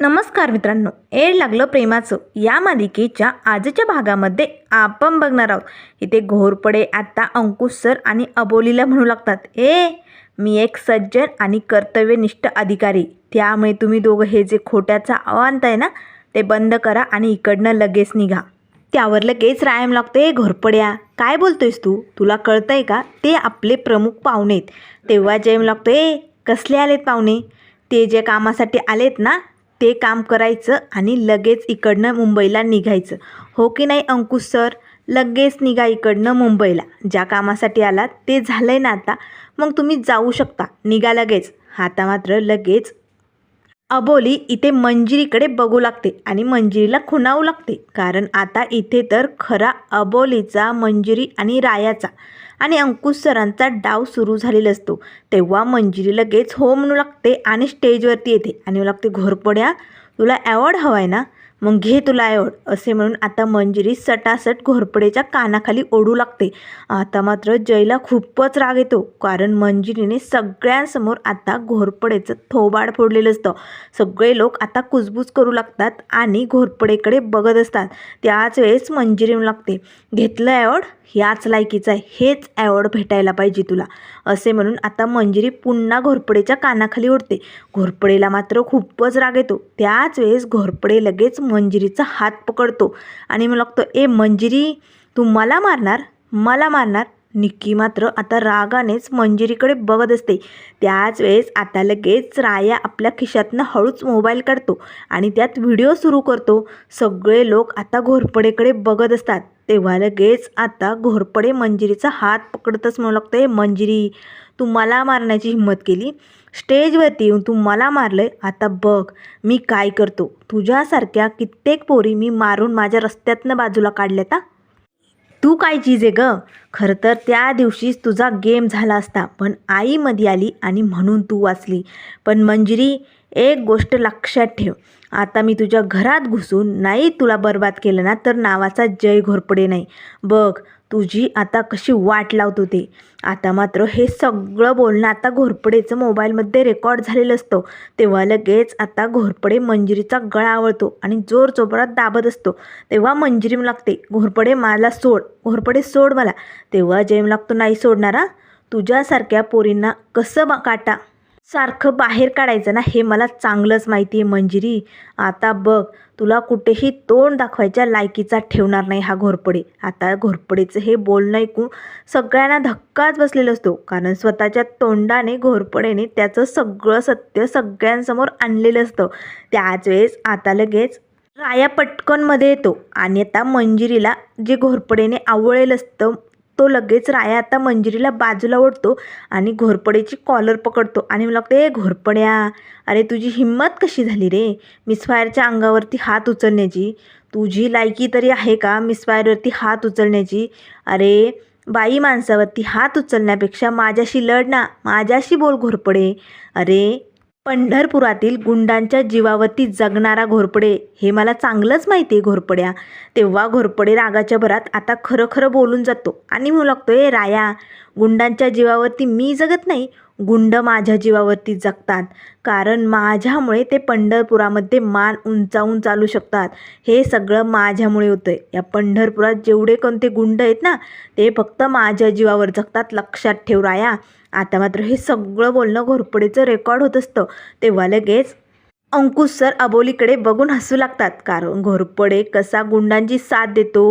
नमस्कार मित्रांनो एड लागलं प्रेमाचं. या मालिकेच्या आजच्या भागामध्ये आपण बघणार आहोत. इथे घोरपडे आत्ता अंकुश सर आणि अबोलीला म्हणू लागतात. ए मी एक सज्जन आणि कर्तव्यनिष्ठ अधिकारी. त्यामुळे तुम्ही दोघं हे जे खोट्याचा आवांत आहे ना ते बंद करा आणि इकडनं लगेच निघा. त्यावर लगेच रायम लागते. घोरपड्या काय बोलतोयस तू? तुला कळतंय का? ते आपले प्रमुख पाहुणे आहेत तेव्हा जयम लागतो. ए कसले आलेत पाहुणे? ते जे कामासाठी आलेत ना ते काम करायचं आणि लगेच इकडनं मुंबईला निघायचं. हो की नाही अंकुश सर? लगेच निघा इकडनं मुंबईला. ज्या कामासाठी आलात ते झालं आहे ना आता. मग तुम्ही जाऊ शकता. निघा लगेच. आता मात्र लगेच अबोली इथे मंजिरीकडे बघू लागते आणि मंजिरीला खुणावू लागते. कारण आता इथे तर खरा अबोलीचा मंजिरी आणि रायाचा. आणि अंकुश सरांचा डाव सुरू झालेला असतो. तेव्हा मंजिरी लगेच हो म्हणू लागते आणि स्टेजवरती येते आणि म्हणू लागते घोरपड्या तुला ॲवॉर्ड हवा आहे ना? मग घे तुला अवॉर्ड असे म्हणून आता मंजिरी सटासट घोरपडेच्या कानाखाली ओढू लागते. आता मात्र जयला खूपच राग येतो कारण मंजिरीने सगळ्यांसमोर आता घोरपडेचं थोबाड फोडलेलं असतं. सगळे लोक आता कुजबूज करू लागतात आणि घोरपडेकडे बघत असतात. त्याच वेळेस मंजिरी लागते घेतलं अवॉर्ड ह्याच लायकीचं आहे. हेच ॲवॉर्ड भेटायला पाहिजे तुला. असे म्हणून आता मंजिरी पुन्हा घोरपडेच्या कानाखाली ओढते. घोरपडेला मात्र खूपच राग येतो. त्याच वेळेस घोरपडे लगेच मंजिरीचा हात पकडतो. आणि मग लागतो ए मंजिरी तू मला मारणार? मला मारणार? निक्की मात्र आता रागानेच मंजिरीकडे बघत असते. त्याच वेळेस आता लगेच राया आपल्या खिशातनं हळूच मोबाईल काढतो आणि त्यात व्हिडिओ सुरू करतो. सगळे लोक आता घोरपडेकडे बघत असतात. तेव्हा लगेच आता घोरपडे मंजिरीचा हात पकडतच म्हणू लागतं आहे मंजिरी तू मला मारण्याची हिंमत केली? स्टेजवरती येऊन तू मला मारलं आता बघ मी काय करतो? तुझ्यासारख्या कित्येक पोरी मी मारून माझ्या रस्त्यातनं बाजूला काढल्या ता तू काय चीज आहे ग? खरं तर त्या दिवशीच तुझा गेम झाला असता पण आई मध्ये आली आणि म्हणून तू वाचली. पण मंजिरी एक गोष्ट लक्षात ठेव. आता मी तुझ्या घरात घुसून नाही तुला बर्बाद केलं ना तर नावाचा जय घोरपडे नाही. बघ तुझी आता कशी वाट लावत होते आता मात्र हे सगळं बोलणं आता घोरपडेचं मोबाईलमध्ये रेकॉर्ड झालेलं असतं. तेव्हा लगेच आता घोरपडे मंजिरीचा गळा आवळतो आणि जोर चोपडात दाबत असतो. तेव्हा मंजिरी लागते घोरपडे मला सोड घोरपडे सोड मला. तेव्हा जयम लागतो नाही सोडणारा? तुझ्यासारख्या पोरींना कसं बा काटा? सारखं बाहेर काढायचं ना हे मला चांगलंच माहिती आहे मंजिरी. आता बघ तुला कुठेही तोंड दाखवायच्या लायकीचा ठेवणार नाही हा घोरपडे. आता घोरपडेचं हे बोलणं ऐकून सगळ्यांना धक्काच बसलेला असतो. कारण स्वतःच्या तोंडाने घोरपडेने त्याचं सगळं सत्य सगळ्यांसमोर आणलेलं असतं. त्याच वेळेस आता लगेच राया पटकनमध्ये येतो. आणि आता मंजिरीला जे घोरपडेने आवळेल असतं तो लगेच राया आता मंजिरीला बाजूला ओढतो आणि घोरपडेची कॉलर पकडतो आणि मला लागते घोरपड्या अरे तुझी हिंमत कशी झाली रे? मिसफायरच्या अंगावरती हात उचलण्याची. तुझी लायकी तरी आहे का मिसफायरवरती हात उचलण्याची? अरे बाई माणसावरती हात उचलण्यापेक्षा माझ्याशी लढ ना. माझ्याशी बोल घोरपडे. अरे पंढरपुरातील गुंडांच्या जीवावरती जगणारा घोरपडे. हे मला चांगलंच माहिती आहे घोरपड्या. तेव्हा घोरपडे रागाच्या भरात आता खरं खरं बोलून जातो. आणि म्हणू लागतो ए राया गुंडांच्या जीवावरती मी जगत नाही. गुंड माझ्या जीवावरती जगतात. कारण माझ्यामुळे ते पंढरपुरामध्ये मान उंचावून चालू शकतात. हे सगळं माझ्यामुळे होतं आहे या पंढरपुरात जेवढे कोणते गुंड आहेत ना ते फक्त माझ्या जीवावर जगतात. लक्षात ठेव राया. आता मात्र हे सगळं बोलणं घोरपडीचं रेकॉर्ड होत असतं. तेव्हा लगेच अंकुश सर अबोलीकडे बघून हसू लागतात. कारण घोरपडे कसा गुंडांची साथ देतो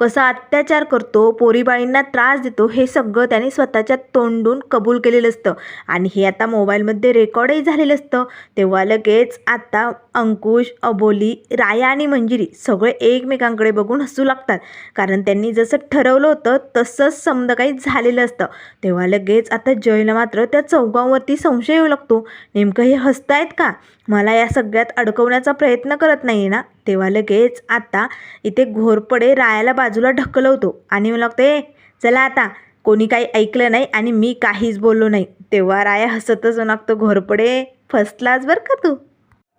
कसा अत्याचार करतो पोरीबाळींना त्रास देतो हे सगळं त्याने स्वतःच्या तोंडून कबूल केलेलं असतं. आणि हे आता मोबाईलमध्ये रेकॉर्डही झालेलं असतं. तेव्हा लगेच आता अंकुश अबोली राया आणि मंजिरी सगळे एकमेकांकडे बघून हसू लागतात. कारण त्यांनी जसं ठरवलं होतं तसंच समजा काही झालेलं असतं. तेव्हा लगेच आता जयला मात्र त्या चौकावरती संशय येऊ लागतो. नेमकं हे हसतायत का? मला या सगळ्यात अडकवण्याचा प्रयत्न करत नाही ना? तेव्हा लगेच आता इथे घोरपडे रायाला बाजूला ढकलवतो आणि मला लागते चला आता. कोणी काही ऐकलं नाही आणि मी काहीच बोललो नाही. तेव्हा राया हसतच लागतो घोरपडे फसलाच बरं का तू?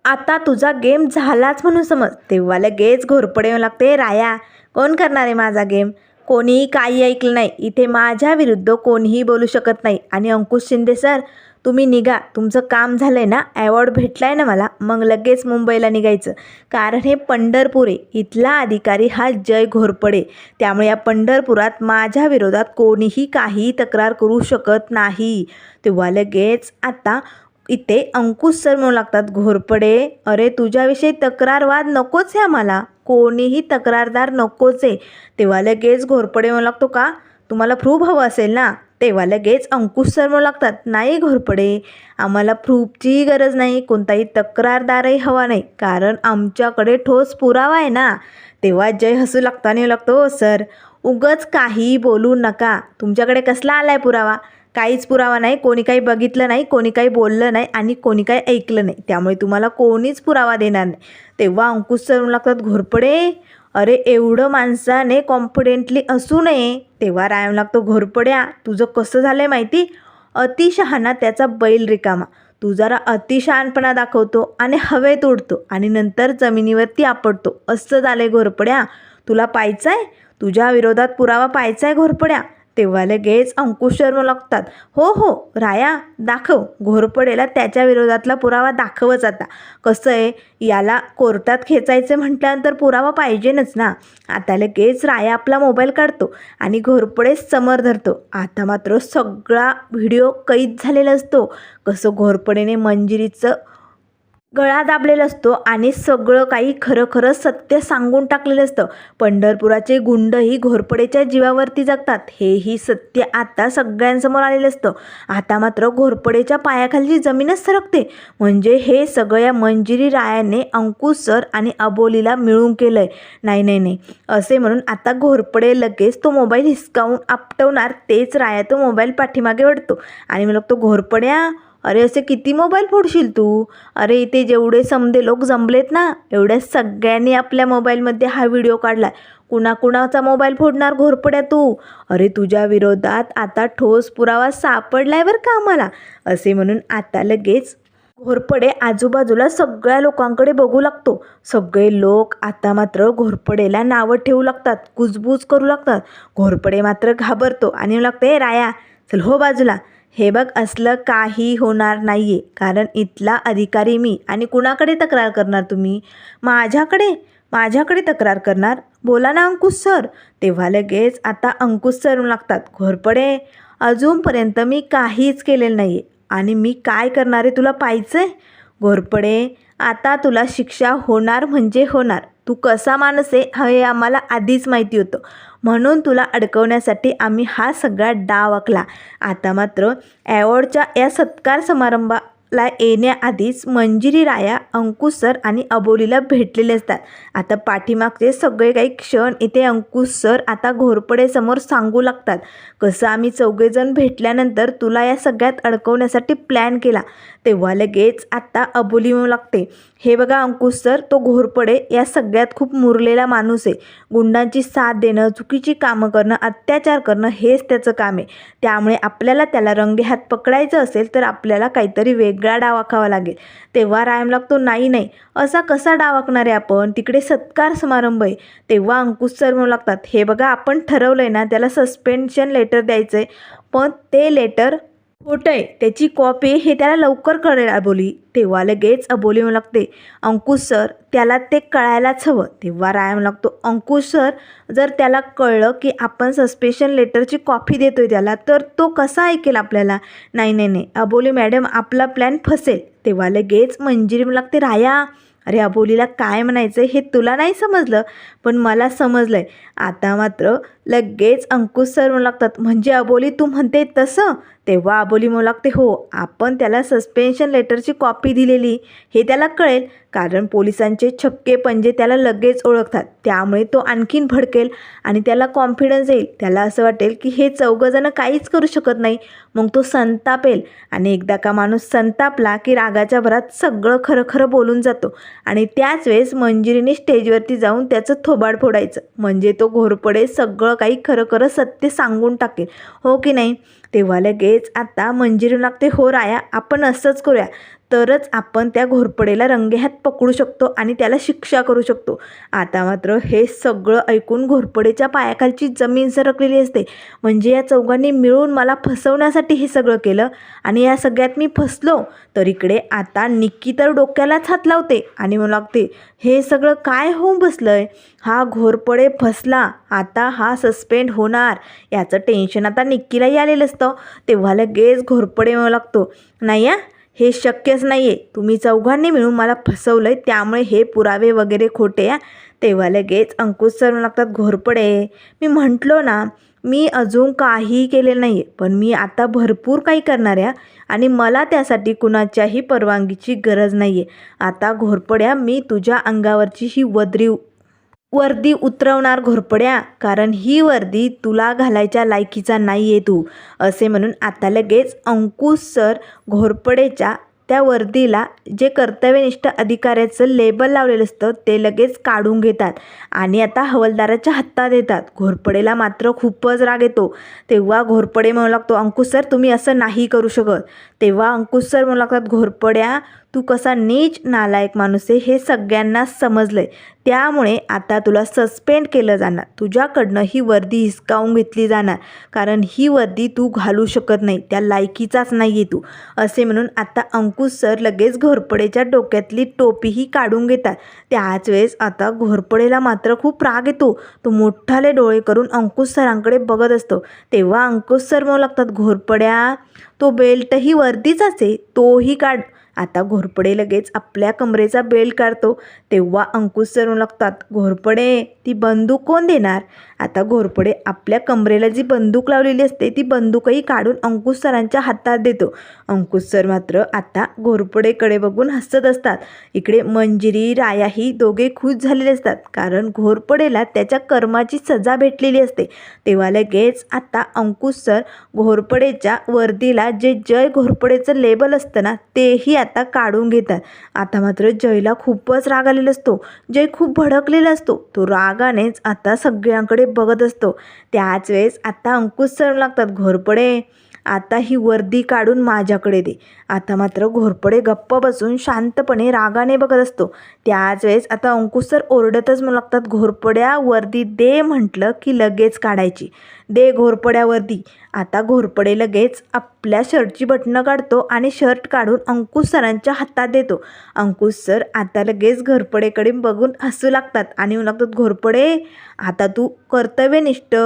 आता तुझा गेम झालाच म्हणून समज. तेव्हा लगेच घोरपडे लागते राया कोण करणार आहे माझा गेम? कोणीही काही ऐकलं नाही. इथे माझ्या विरुद्ध कोणीही बोलू शकत नाही. आणि अंकुश शिंदे सर तुम्ही निघा. तुमचं काम झालं आहे ना? ॲवॉर्ड भेटला आहे ना मला? मग लगेच मुंबईला निघायचं. कारण हे पंढरपूर आहे इथला अधिकारी हा जय घोरपडे. त्यामुळे या पंढरपुरात माझ्या विरोधात कोणीही काहीही तक्रार करू शकत नाही. तेव्हा लगेच आता इथे अंकुश सर म्हणू लागतात घोरपडे अरे तुझ्याविषयी तक्रारवाद नकोच आहे आम्हाला. कोणीही तक्रारदार नकोच आहे. तेव्हा लगेच घोरपडे म्हणू लागतो का? तुम्हाला प्रूफ हवं असेल ना? तेव्हा लगेच अंकुश सर म्हणू लागतात नाही घोरपडे आम्हाला प्रूफचीही गरज नाही कोणताही तक्रारदारही हवा नाही कारण आमच्याकडे ठोस पुरावा आहे ना. तेव्हा जय हसू लागतो लागतो सर उगच काही बोलू नका तुमच्याकडे कसला आला आहे पुरावा? काहीच पुरावा नाही कोणी काही बघितलं नाही कोणी काही बोललं नाही आणि कोणी काही ऐकलं नाही त्यामुळे तुम्हाला कोणीच पुरावा देणार नाही. तेव्हा अंकुश सर म्हणू लागतात घोरपडे अरे एवढं माणसाने कॉन्फिडेंटली असू नये. तेव्हा रायम लागतो घोरपड्या. तुझं कसं झालं आहे माहिती? अतिशहाणा त्याचा बैल रिकामा. तू जरा अतिशहाणपणा दाखवतो आणि हवेत उडतो आणि नंतर जमिनीवरती आपडतो असं झालंय घोरपड्या. तुला पाहायचं आहे तुझ्या विरोधात पुरावा पाहायचा आहे घोरपड्या. तेव्हा लगेच अंकुश शर्मा लागतात. हो हो राया दाखव. घोरपडेला त्याच्या विरोधातला पुरावा दाखवच आता. कसं आहे याला कोर्टात खेचायचं म्हटल्यानंतर पुरावा पाहिजेनच ना. आता लगेच राया आपला मोबाईल काढतो आणि घोरपडे समोर धरतो. आता मात्र सगळा व्हिडिओ कैद झालेला असतो. कसं घोरपडेने मंजिरीचं गळा दाबलेला असतो आणि सगळं काही खरं खरं सत्य सांगून टाकलेलं असतं. पंढरपुराचे गुंडही घोरपडेच्या जीवावरती जगतात. हेही सत्य आता सगळ्यांसमोर आलेलं असतं. आता मात्र घोरपडेच्या पायाखालची जमीनच सरकते. म्हणजे हे सगळं या मंजिरी रायाने अंकुश सर आणि अबोलीला मिळून केलं आहे नाही नाही नाही. असे म्हणून आता घोरपडे लगेच तो मोबाईल हिसकावून आपटवणार. तेच राया तो मोबाईल पाठीमागे वडतो आणि मग तो घोरपड्या अरे असे किती मोबाईल फोडशील तू? अरे इथे जेवढे समदे लोक जमलेत ना एवढ्या सगळ्यांनी आपल्या मोबाईलमध्ये हा व्हिडिओ काढला कुणाकुणाचा मोबाईल फोडणार घोरपड्या तू? अरे तुझ्या विरोधात आता ठोस पुरावा सापडलाय बरं का आम्हाला असे म्हणून आता लगेच घोरपडे आजूबाजूला सगळ्या लोकांकडे बघू लागतो. सगळे लोक आता मात्र घोरपडेला नावं ठेवू लागतात कुजबूज करू लागतात. घोरपडे मात्र घाबरतो आणि लागतं हे राया चल हो बाजूला. हे बघ असलं काही होणार नाही आहे कारण इथला अधिकारी मी आणि कुणाकडे तक्रार करणार तुम्ही? माझ्याकडे? माझ्याकडे तक्रार करणार? बोला ना अंकुश सर. तेव्हा लगेच आता अंकुश सर लागतात. घोरपडे अजूनपर्यंत मी काहीच केलेलं नाही आहे आणि मी काय करणार आहे तुला पाहायचं आहे घोरपडे आता तुला शिक्षा होणार म्हणजे होणार. तू कसा माणूस आहे हे आम्हाला आधीच माहिती होतं. म्हणून तुला अडकवण्यासाठी आम्ही हा सगळा डाव आखला. आता मात्र ॲवॉर्डच्या या सत्कार समारंभा ला येण्याआधीच मंजिरी राया अंकुश सर आणि अबोलीला भेटलेले असतात. आता पाठीमागचे सगळे काही क्षण इथे अंकुश सर आता घोरपडेसमोर सांगू लागतात. कसं आम्ही चौघेजण भेटल्यानंतर तुला या सगळ्यात अडकवण्यासाठी प्लॅन केला? तेव्हा लगेच आत्ता अबोली म्हणू लागते. हे बघा अंकुश सर तो घोरपडे या सगळ्यात खूप मुरलेला माणूस आहे. गुंडांची साथ देणं चुकीची कामं करणं अत्याचार करणं हेच त्याचं काम आहे. त्यामुळे आपल्याला त्याला रंगेहात पकडायचं असेल तर आपल्याला काहीतरी वेग वेगळा डाव आखावा लागेल. तेव्हा रायम लागतो नाही नाही असा कसा डाव आखणार आहे आपण? तिकडे सत्कार समारंभ आहे. तेव्हा अंकुश सर म्हणू लागतात हे बघा आपण ठरवलं आहे ना त्याला सस्पेन्शन लेटर द्यायचं आहे पण ते लेटर खोटं आहे त्याची कॉपी हे त्याला लवकर कळेल अबोली. तेव्हा लगेच अबोली म्हणू लागते अंकुश सर त्याला ते कळायलाच हवं. तेव्हा राय म्हणू लागतो अंकुश सर जर त्याला कळलं की आपण सस्पेशन लेटरची कॉपी देतोय त्याला तर तो कसा ऐकेल आपल्याला? नाही नाही नाही. अबोली मॅडम आपला प्लॅन फसेल. तेव्हा लगेच मंजिरी म्हणू लागते राया अरे अबोलीला काय म्हणायचं हे तुला नाही समजलं पण मला समजलं आहे आता मात्र लगेच अंकुश सर म्हणू लागतात म्हणजे अबोली तू म्हणते तसं? तेव्हा अबोली म्हणू लागते हो आपण त्याला सस्पेन्शन लेटरची कॉपी दिलेली. हे त्याला कळेल कारण पोलिसांचे छक्के पंजे त्याला लगेच ओळखतात. त्यामुळे तो आणखीन भडकेल आणि त्याला कॉन्फिडन्स येईल. त्याला असं वाटेल की हे चौघंजणं काहीच करू शकत नाही. मग तो संतापेल आणि एकदा का माणूस संतापला की रागाच्या भरात सगळं खरं खरं बोलून जातो. आणि त्याच वेळेस मंजिरीने स्टेजवरती जाऊन त्याचं थोबाड फोडायचं. म्हणजे तो घोरपडे सगळं काही खरं खरं सत्य सांगून टाकेल. हो की नाही? तेव्हा लगेच आता मंजिरी लागते. हो राया आपण असंच करूया. तरच आपण त्या घोरपडेला रंगेहात पकडू शकतो आणि त्याला शिक्षा करू शकतो. आता मात्र हे सगळं ऐकून घोरपडेच्या पायाखालची जमीन सरकलेली असते. म्हणजे या चौघांनी मिळून मला फसवण्यासाठी हे सगळं केलं आणि या सगळ्यात मी फसलो. तर इकडे आता निक्की तर डोक्यालाच हात लावते आणि म्हणू लागते हे सगळं काय होऊन बसलं आहे हा घोरपडे फसला. आता हा सस्पेंड होणार. याचं टेन्शन आता निक्कीलाही आलेलं असतं. तेव्हा लगेच घोरपडे म्हणू लागतो नाही या हे शक्यच नाही आहे तुम्ही चौघांनी मिळून मला फसवलं आहे त्यामुळे हे पुरावे वगैरे खोटे आहे. तेव्हा लगेच अंकुश सर लागतात घोरपडे मी म्हटलो ना मी अजून काहीही केलेलं नाही आहे पण मी आता भरपूर काही करणार आहे आणि मला त्यासाठी कुणाच्याही परवानगीची गरज नाही आहे आता घोरपड्या मी तुझ्या अंगावरची ही वदरी वर्दी उतरवणार घोरपड्या कारण ही वर्दी तुला घालायच्या लायकीचा नाही आहे तू असे म्हणून आता लगेच अंकुश सर घोरपडेच्या त्या वर्दीला जे कर्तव्यनिष्ठ अधिकाऱ्याचं लेबल लावलेलं असतं ते लगेच काढून घेतात आणि आता हवलदाराच्या हातात देतात. घोरपडेला मात्र खूपच राग येतो. तेव्हा घोरपडे म्हणू लागतो अंकुश सर तुम्ही असं नाही करू शकत. तेव्हा अंकुश सर म्हणू लागतात घोरपड्या तू कसा नीच नालायक माणूस आहे हे सगळ्यांना समजलं आहे त्यामुळे आता तुला सस्पेंड केलं जाणार. तुझ्याकडनं ही वर्दी हिसकावून घेतली जाणार. कारण ही वर्दी तू घालू शकत नाही. त्या लायकीचाच नाही आहे तू. असे म्हणून आता अंकुश सर लगेच घोरपडेच्या डोक्यातली टोपीही काढून घेतात. त्याच वेळेस आता घोरपडेला मात्र खूप राग येतो. तो मोठाले डोळे करून अंकुश सरांकडे बघत असतो. तेव्हा अंकुश सर म्हणू लागतात घोरपड्या तो बेल्टही वर्दीचाच आहे. तोही काढ. आता घोरपडे लगेच आपल्या कमरेचा बेल्ट काढतो. तेव्हा अंकुश सरू लागतात घोरपडे ती बंदूक कोण देणार? आता घोरपडे आपल्या कमरेला जी बंदूक लावलेली असते ती बंदूकही काढून अंकुश सरांच्या हातात देतो. अंकुश सर मात्र आता घोरपडेकडे बघून हसत असतात. इकडे मंजिरी रायाही दोघे खुश झालेले असतात कारण घोरपडेला त्याच्या कर्माची सजा भेटलेली असते. तेव्हा लगेच आता अंकुश सर घोरपडेच्या वर्दीला जे जय घोरपडेचं लेबल असतं ना तेही आता काढून घेतात. आता मात्र जयला खूपच राग आलेला असतो. जय खूप भडकलेला असतो. तो रागानेच आता सगळ्यांकडे बघत असतो. त्याच वेळेस आत्ता अंकुश सर लागतात. घोरपडे. आता ही वर्दी काढून माझ्याकडे दे. आता मात्र घोरपडे गप्प बसून शांतपणे रागाने बघत असतो. त्याच वेळेस आता अंकुश सर ओरडतच म्हणू लागतात घोरपड्या वर्दी दे म्हटलं की लगेच काढायची. दे घोरपड्या वर्दी. आता घोरपडे लगेच आपल्या शर्टची बटणं काढतो आणि शर्ट काढून अंकुश सरांच्या हातात देतो. अंकुश सर आता लगेच घोरपडेकडे बघून हसू लागतात आणि म्हणू लागतात घोरपडे आता तू कर्तव्यनिष्ठ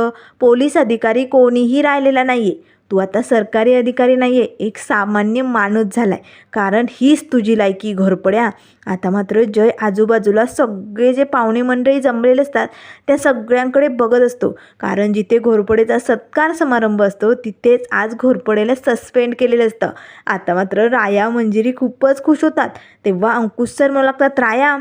पोलीस अधिकारी कोणीही राहिलेला नाही आहे तू आता सरकारी अधिकारी नाही आहे एक सामान्य माणूस झाला आहे कारण हीच तुझी लायकी घोरपड्या. आता मात्र जय आजूबाजूला सगळे जे पाहुणे मंडळी जमलेले असतात त्या सगळ्यांकडे बघत असतो. कारण जिथे घोरपडेचा सत्कार समारंभ असतो तिथेच आज घोरपडेला सस्पेंड केलेलं असतं. आता मात्र राया मंजिरी खूपच खुश होतात. तेव्हा अंकुश सर म्हणू लागतात राया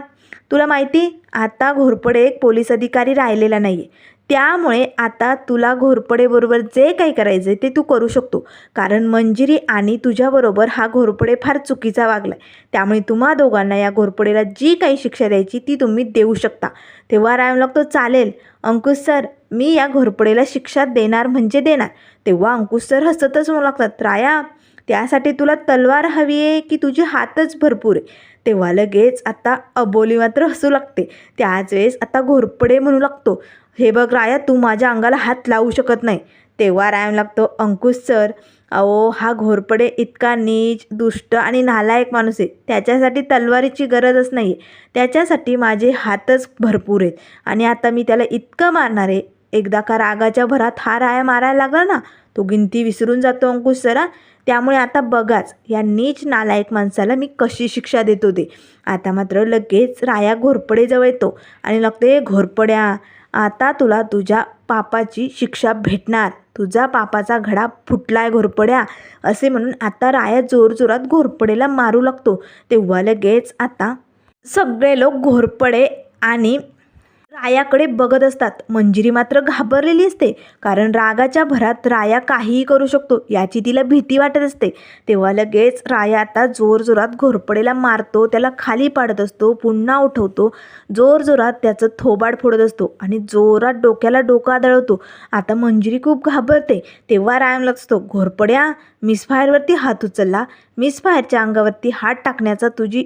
तुला माहिती आता घोरपडे एक पोलीस अधिकारी राहिलेला नाही आहे त्यामुळे आता तुला घोरपडेबरोबर जे काही करायचं आहे ते तू करू शकतो. कारण मंजिरी आणि तुझ्याबरोबर हा घोरपडे फार चुकीचा वागला आहे त्यामुळे तुम्हा दोघांना या घोरपडेला जी काही शिक्षा द्यायची ती तुम्ही देऊ शकता. तेव्हा राम लागतो चालेल अंकुश सर मी या घोरपडेला शिक्षा देणार म्हणजे देणार. तेव्हा अंकुश सर हसतच म्हणू लागतात राया त्यासाठी तुला तलवार हवी आहे की तुझे हातच भरपूर आहे? तेव्हा लगेच आता अबोली मात्र हसू लागते. त्याच वेळेस आता घोरपडे म्हणू लागतो हे बघ राया तू माझ्या अंगाला हात लावू शकत नाही. तेव्हा रायम लागतो अंकुश सर अहो हा घोरपडे इतका नीच दुष्ट आणि नालायक माणूस आहे. त्याच्यासाठी तलवारीची गरजच नाही आहे त्याच्यासाठी माझे हातच भरपूर आहेत. आणि आता मी त्याला इतकं मारणार आहे. एकदा का रागाच्या भरात हा राया मारायला लागला ना तो गिनती विसरून जातो अंकुश सरा त्यामुळे आता बघाच या नीच नालायक माणसाला मी कशी शिक्षा देतो होते आता मात्र लगेच राया घोरपडेजवळ येतो आणि लागते घोरपड्या आता तुला तुझ्या पापाची शिक्षा भेटणार. तुझा पापाचा घडा फुटलाय घोरपड्या असे म्हणून आता राया जोरजोरात घोरपडेला मारू लागतो. तेव्हा लगेच आता सगळे लोक घोरपडे आणि रायाकडे बघत असतात. मंजिरी मात्र घाबरलेली असते. कारण रागाच्या भरात राया काहीही करू शकतो याची तिला भीती वाटत असते. तेव्हा लगेच राया आता जोरजोरात घोरपडेला मारतो त्याला खाली पाडत असतो पुन्हा उठवतो. जोरजोरात त्याचं थोबाड फोडत असतो आणि जोरात डोक्याला डोका दळवतो आता मंजिरी खूप घाबरते. तेव्हा राय लागतो घोरपड्या मिसफायरवरती हात उचलला. मिसफायरच्या अंगावरती हात टाकण्याचा तुझी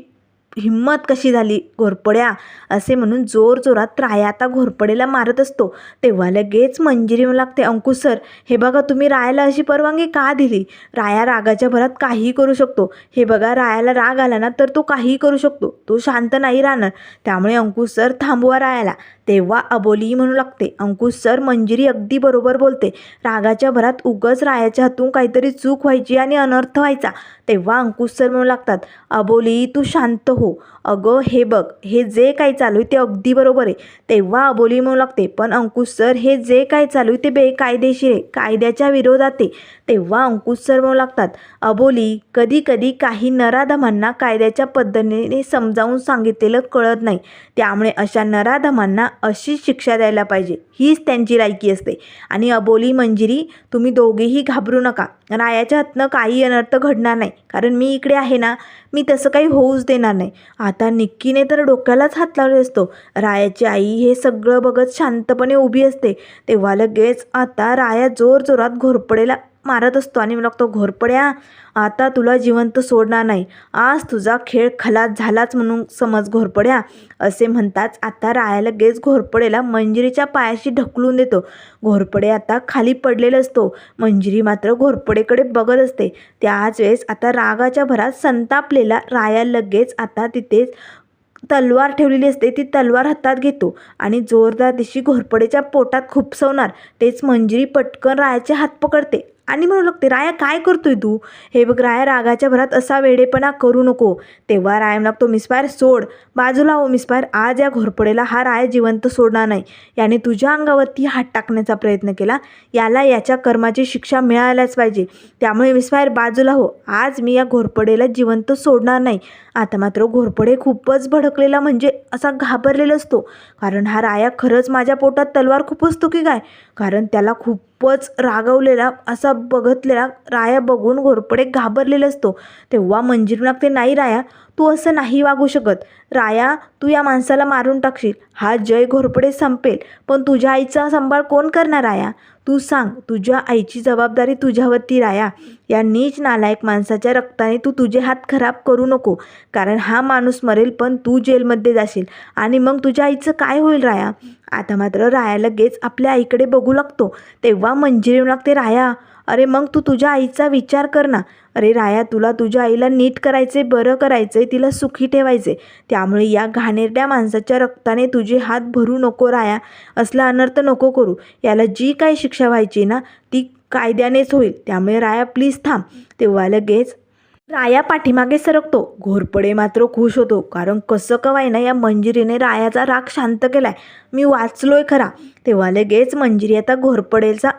हिंमत कशी झाली? घोरपड्या. असे म्हणून जोरजोरात राया आता घोरपडेला मारत असतो. तेव्हा लगेच मंजिरी लागते. अंकुश सर हे बघा तुम्ही रायाला अशी परवानगी का दिली? राया रागाच्या भरात काहीही करू शकतो. हे बघा रायाला राग आला ना तर तो काहीही करू शकतो. तो शांत नाही राहणार. त्यामुळे अंकुश सर थांबवा रायाला. तेव्हा अबोलीही म्हणू लागते. अंकुश सर मंजिरी अगदी बरोबर बोलते. रागाच्या भरात उगच रायाच्या हातून काहीतरी चूक व्हायची आणि अनर्थ व्हायचा. तेव्हा अंकुश सर म्हणू लागतात अबोली तू शांत हो. अगं हे बघ हे जे काही चालू आहे ते अगदी बरोबर आहे. तेव्हा अबोली म्हणू लागते पण अंकुश सर हे जे काय चालू आहे ते बेकायदेशीर आहे. कायद्याच्या विरोधात आहे. तेव्हा अंकुश सर म्हणू लागतात अबोली कधी कधी काही नराधमांना कायद्याच्या पद्धतीने समजावून सांगितलेलं कळत नाही. त्यामुळे अशा नराधमांना अशी शिक्षा द्यायला पाहिजे. हीच त्यांची लायकी असते. आणि अबोली मंजिरी तुम्ही दोघेही घाबरू नका. रायाच्या हातनं काही अनर्थ घडणार नाही. कारण मी इकडे आहे ना मी तसं काही होऊच देणार नाही. आता निक्कीने तर डोक्यालाच हात लावले असतो. रायाची आई हे सगळं बघत शांतपणे उभी असते. तेव्हा लगेच आता राया जोरजोरात घोरपडेला मारत असतो आणि लागतो घोरपड्या आता तुला जिवंत सोडणार नाही. आज तुझा खेळ खलास झालाच म्हणून समज घोरपड्या. असे म्हणताच आता राया लगेच घोरपडेला मंजिरीच्या पायाशी ढकलून देतो. घोरपडे आता खाली पडलेला असतो. मंजिरी मात्र घोरपडेकडे बघत असते. त्याच वेळेस आता रागाच्या भरात संतापलेला राया लगेच आता तिथेच तलवार ठेवलेली असते. ती तलवार हातात घेतो आणि जोरदार दिशी घोरपडेच्या पोटात खुपसवणार. तेच मंजिरी पटकन रायाचे हात पकडते. आणि म्हणू लागते राया काय करतोय तू? हे बघ राया रागाच्या भरात असा वेडेपणा करू नको. तेव्हा राया लागतो मिसपायर सोड. बाजूला हो मिसपायर आज या घोरपडेला हा राया जिवंत सोडणार नाही. याने तुझ्या अंगावरती हात टाकण्याचा प्रयत्न केला. याला याच्या कर्माची शिक्षा मिळायलाच पाहिजे. त्यामुळे मिसपायर बाजूला हो. आज मी या घोरपडेला जिवंत सोडणार नाही. आता मात्र घोरपडे खूपच भडकलेला म्हणजे असा घाबरलेला असतो. कारण हा राया खरंच माझ्या पोटात तलवार खूप असतो की काय? कारण त्याला खूपच रागवलेला असा बघतलेला राया बघून घोरपडे घाबरलेला असतो. तेव्हा मंजिरी ते नाही राया तू असं नाही वागू शकत. राया तू या माणसाला मारून टाकशील. हा जय घोरपडे संपेल. पण तुझ्या आईचा सांभाळ कोण करणार राया? तू सांग तुझ्या आईची जबाबदारी तुझ्यावरती राया. या नीच नालायक माणसाच्या रक्ताने तू तुझे हात खराब करू नको. कारण हा माणूस मरेल पण तू जेलमध्ये जाशील. आणि मग तुझ्या आईचं काय होईल राया? आता मात्र राया लगेच आपल्या आईकडे बघू लागतो. तेव्हा मंजिरी लागते राया. अरे मग तू तुझ्या आईचा विचार कर ना. अरे राया तुला तुझ्या आईला नीट करायचे बरं करायचे तिला सुखी ठेवायचे त्यामुळे या घाणेरड्या माणसाच्या रक्ताने तुझे हात भरू नको राया. असला अनर्थ नको करू. याला जी काही शिक्षा व्हायची ना ती कायद्यानेच होईल. त्यामुळे राया प्लीज थांब. तेव्हा लगेच राया पाठीमागे सरकतो. घोरपडे मात्र खुश होतो. कारण कसं कवाय ना या मंजिरीने रायाचा राग शांत केलाय. मी वाचलोय खरा. तेव्हा लगेच मंजिरी आता घोरपडेचा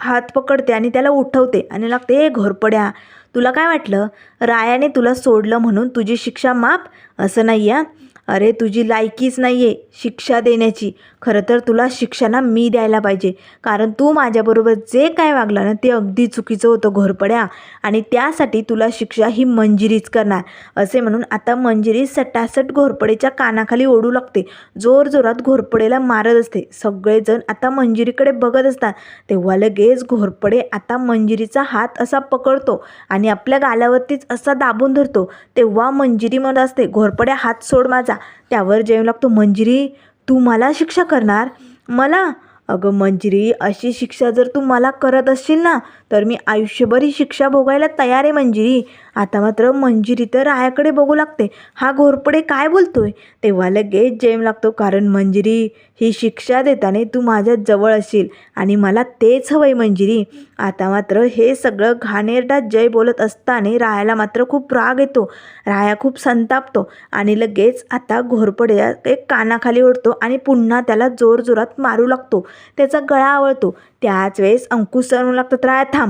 हात पकडते आणि त्याला उठवते आणि लागते ए घोरपड्या तुला काय वाटलं? रायाने तुला सोडलं म्हणून तुझी शिक्षा माप असं नाही आहे अरे तुझी लायकीच नाही आहे शिक्षा देण्याची. खरं तर तुला शिक्षा ना मी द्यायला पाहिजे. कारण तू माझ्याबरोबर जे काय वागलं ना ते अगदी चुकीचं होतं घोरपड्या. आणि त्यासाठी तुला शिक्षा ही मंजिरीच करणार. असे म्हणून आता मंजिरी सटासट घोरपडेच्या कानाखाली ओढू लागते. जोरजोरात घोरपडेला मारत असते. सगळेजण आता मंजिरीकडे बघत असतात. तेव्हा लगेच घोरपडे आता मंजिरीचा हात असा पकडतो आणि आपल्या गालावरतीच असा दाबून धरतो. तेव्हा मंजिरी म्हणत असते घोरपड्या हात सोड माझा. त्यावर जेव लागतो मंजिरी तू मला शिक्षा करणार? मला? अगं मंजिरी अशी शिक्षा जर तू मला करत असशील ना तर मी आयुष्यभर ही शिक्षा भोगायला तयार आहे मंजिरी. आता मात्र मंजिरी तर रायाकडे बघू लागते. हा घोरपडे काय बोलतोय? तेव्हा लगेच जेम लागतो कारण मंजिरी ही शिक्षा देताना तू माझ्या जवळ असेल आणि मला तेच हवंय मंजिरी. आता मात्र हे सगळं घाणेरडा जय बोलत असताना रायाला मात्र खूप राग येतो. राया खूप संतापतो आणि लगेच आता घोरपडे एक कानाखाली ओढतो आणि पुन्हा त्याला जोरजोरात मारू लागतो. त्याचा गळा आवळतो. त्याच वेळेस अंकुश सरू लागतात राया थांब.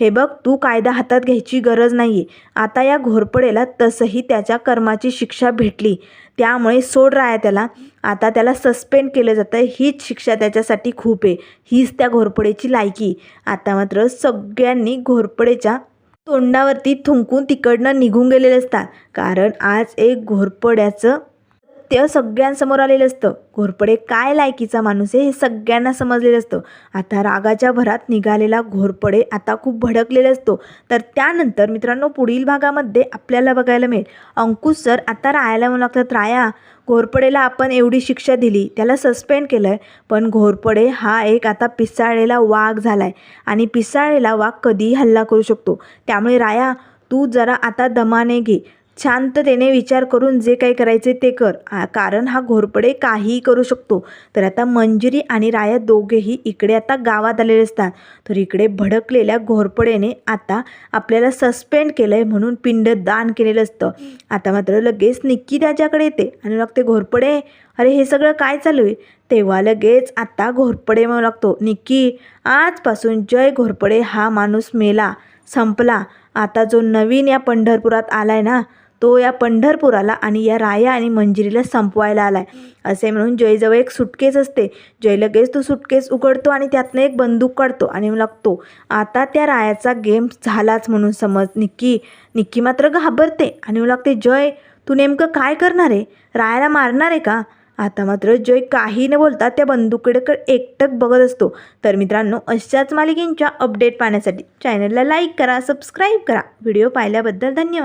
हे बघ तू कायदा हातात घ्यायची गरज नाही आहे आता या घोरपडेला तसंही त्याच्या कर्माची शिक्षा भेटली. त्यामुळे सोड राया त्याला. आता त्याला सस्पेंड केलं जातं. हीच शिक्षा त्याच्यासाठी खूप आहे. हीच त्या घोरपडेची लायकी. आता मात्र सगळ्यांनी घोरपडेच्या तोंडावरती थुंकून तिकडनं निघून गेलेले असतात. कारण आज एक घोरपड्याचं सत्य सगळ्यांसमोर आलेलं असतं. घोरपडे काय लायकीचा माणूस आहे हे सगळ्यांना समजलेलं असतं. आता रागाच्या भरात निघालेला घोरपडे आता खूप भडकलेला असतो. तर त्यानंतर मित्रांनो पुढील भागामध्ये आपल्याला बघायला मिळेल. अंकुश सर आता रायाला म्हणू लागतात राया घोरपडेला आपण एवढी शिक्षा दिली त्याला सस्पेंड केलं आहे पण घोरपडे हा एक आता पिसाळलेला वाघ झाला आहे आणि पिसाळलेला वाघ कधीही हल्ला करू शकतो. त्यामुळे राया तू जरा आता दमाने घे. शांततेने विचार करून जे काही करायचे ते कर. कारण हा घोरपडे काहीही करू शकतो. तर आता मंजिरी आणि राया दोघेही इकडे आता गावात आलेले असतात. तर इकडे भडकलेल्या घोरपडेने आता आपल्याला सस्पेंड केलं आहे म्हणून पिंडदान केलेलं असतं. आता मात्र लगेच निक्की त्याच्याकडे येते आणि लागते घोरपडे? अरे हे सगळं काय चालू आहे? तेव्हा लगेच आता घोरपडे म्हणू लागतो निक्की आजपासून जय घोरपडे हा माणूस मेला संपला. आता जो नवीन या पंढरपुरात आलाय ना तो या पंढरपुराला आणि या राया आणि मंजिरीला संपवायला आला आहे असे म्हणून जयजवळ एक सुटकेस असते. जय लगेच तो सुटकेस उघडतो आणि त्यातनं एक बंदूक काढतो आणि लागतो. आता त्या रायाचा गेम झालाच म्हणून समज निक्की निक्की मात्र घाबरते आणि लागते जय तू नेमकं काय करणार आहे? रायाला मारणार आहे का? आता मात्र जय काही न बोलता त्या बंदुकीकडे एकटक बघत असतो. तर मित्रांनो अशाच मालिकेंच्या अपडेट पाहण्यासाठी चॅनलला लाईक करा सबस्क्राईब करा. व्हिडिओ पाहिल्याबद्दल धन्यवाद.